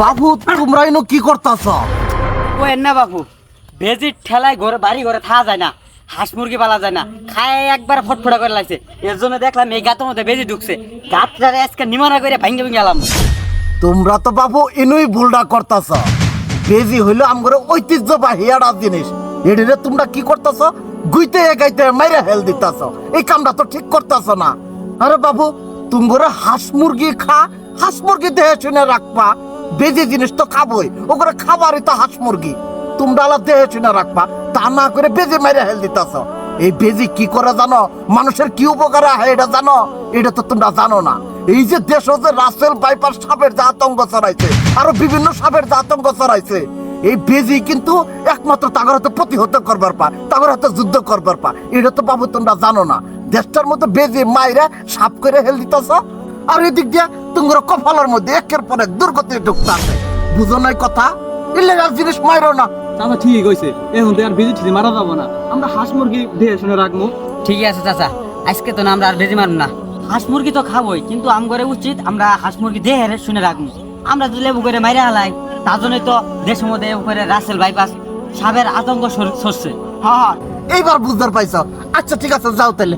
বাবু তোমরা এনো কি করতাছ? ও না বাবু বেজির ঠেলায় ঘরে বাড়ি ঘরে থাকা যায় না হাঁস মুরগি পালা যায় না খায় একবার ফটফটা করে লাগছে এর জন্য দেখলাম এই গাতের মধ্যে বেজি ঢুকছে। গাতটারে আজকে নিমানা করে ভাঙ্গে ভেঙে গেলাম তোমরা তো বাবু এনুই ভুলটা করতাছ। বেজি হইল আমগরে ঐতিহ্যবাহী একটা জিনিস। এডিরে তোমরা কি করতাছ? গুইতে গাইতে মাইরা হেল দিতাছ। এই কামটা তো ঠিক করতাছ না। আরে বাবু তুমগরে হাঁস মুরগি খা হাঁস মুরগি দেহে শুনে রাখবা, বেজি জিনিস তো খাবই ওগুলো খাবারই তো হাঁস মুরগি। তোমরা দেহে শুনে রাখবা, তা না করে মাইরা হেল দিতাছ। এই বেজি কি করে জানো? মানুষের কি উপকার হয় এটা জানো? এটা তো তোমরা জানো না। এই যে দেশ যে রাসেল সাপের আরও বিভিন্ন সাপের যে আতঙ্ক ছড়াইছে। এই বেজি কিন্তু একমাত্র তাগর হাতে প্রতিহত করবার পা, তাগর হাতে যুদ্ধ করবার পা। এটা তো বাবু তোমরা জানো না। দেশটার মধ্যে বেজি মাইরা সাপ করে হেল দিতেছ। আর এদিক দিয়ে তোমার কপালের মধ্যে একের পর এক দুর্গতি ঢুকতে আছে। বুঝো নাই কথা? ইলেগাল জিনিস মাইরো না। চাচা ঠিক হয়েছে এখন তো আর বিজি ঠিজি মারা যাব না। আমরা হাঁস মুরগি দিয়ে শুনে রাখব। ঠিকই আছে চাচা। আজকে তো না আমরা আর বেজি মারব না। হাঁস মুরগি তো খাবোই কিন্তু আম করে উচিত আমরা হাঁস মুরগি দেহে শুনে রাখব। আমরা যদি লেবু করে মাইরা হালাই তার জন্যই তো দেশের মধ্যে উপরে রাসেল বাইপাস সাবের আতঙ্ক সর- সরছে। হ্যাঁ এইবার বুঝতে পাইছ আচ্ছা ঠিক আছে যাও তাহলে।